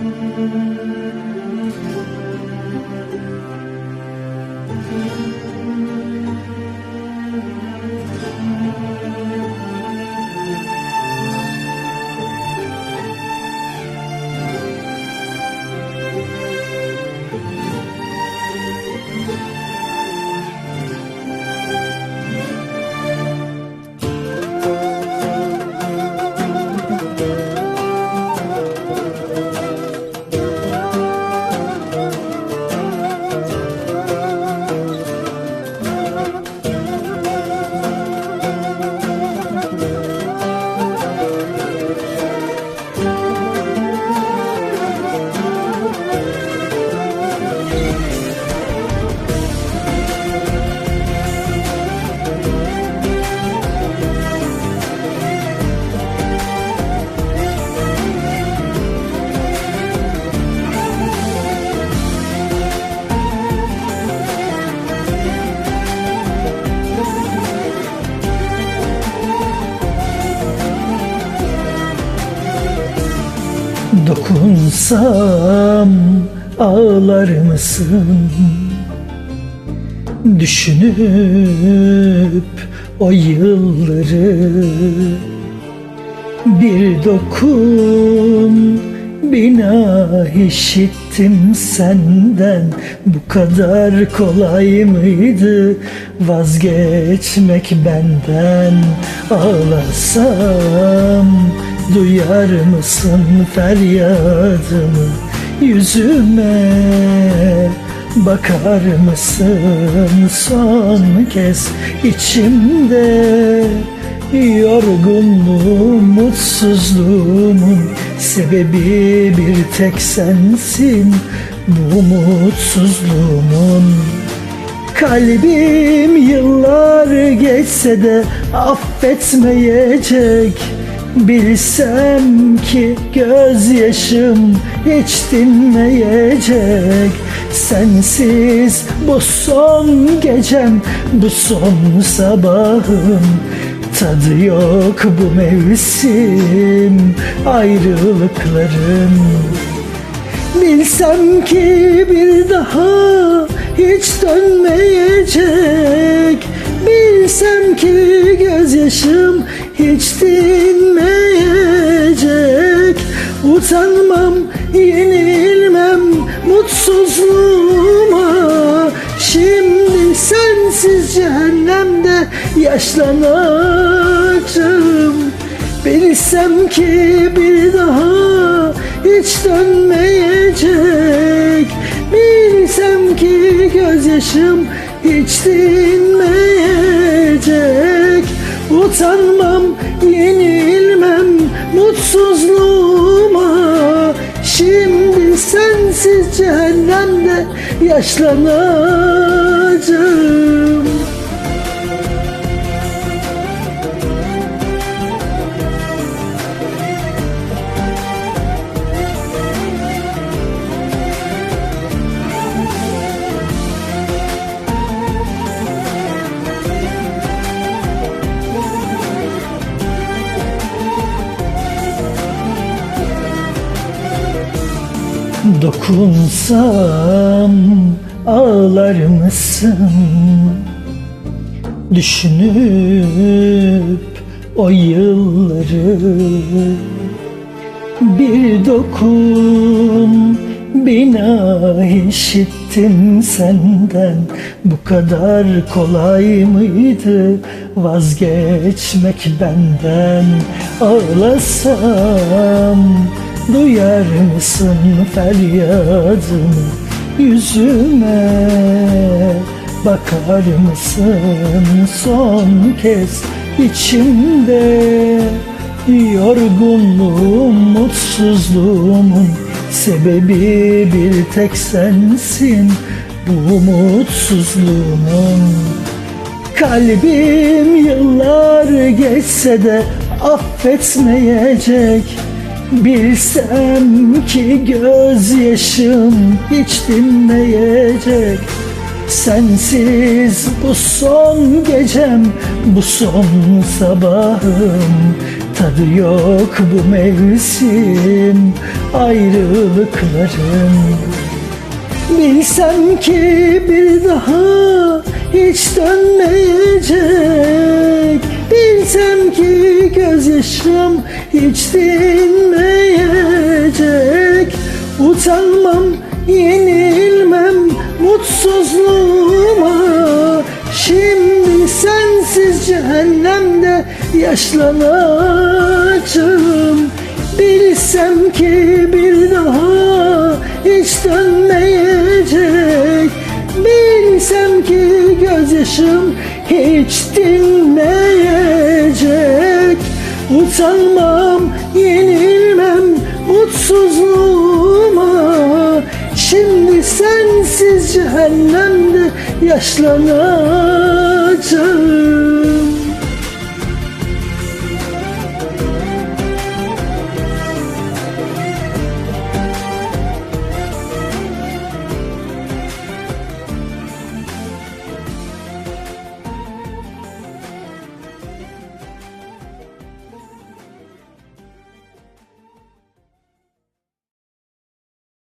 Thank you. Dokunsam ağlar mısın? Düşünüp o yılları Bir dokun bina işittim senden Bu kadar kolay mıydı vazgeçmek benden Ağlasam duyar mısın feryadımı yüzüme? Bakar mısın son kez içimde? Yorgunluğum, mutsuzluğumun sebebi bir tek sensin. Bu mutsuzluğumun Kalbim yıllar geçse de affetmeyecek Bilsem ki gözyaşım hiç dinmeyecek. Sensiz bu son gecem, bu son sabahım. Tadı yok bu mevsim ayrılıkların Bilsem ki bir daha hiç dönmeyecek. Bilsem ki gözyaşım hiç dinmeyecek. Utanmam, yenilmem mutsuzluğuma. Şimdi sensiz cehennemde yaşlanacağım. Bilsem ki bir daha hiç dönmeyecek. Bilsem ki gözyaşım hiç dinmeyecek yaşlanacağım Dokunsam ağlar mısın? Düşünüp o yılları Bir dokun bina işittim senden Bu kadar kolay mıydı vazgeçmek benden Ağlasam Duyar mısın feryadımı yüzüme? Bakar mısın son kez içimde? Yorgunluğum, mutsuzluğumun sebebi bir tek sensin. Bu mutsuzluğumun Kalbim yıllar geçse de affetmeyecek Bilsem ki gözyaşım hiç dinmeyecek. Sensiz bu son gecem, bu son sabahım. Tadı yok bu mevsim ayrılıkların Bilsem ki bir daha hiç dönmeyecek. Bilsem ki gözyaşım hiç dinmeyecek. Utanmam, yenilmem mutsuzluğuma. Şimdi sensiz cehennemde yaşlanacağım. Bilsem ki bir daha hiç dönmeyecek. Bilsem ki gözyaşım hiç dinmeyecek Utanmam, yenilmem mutsuzluğuma. Şimdi sensiz cehennemde yaşlanacağım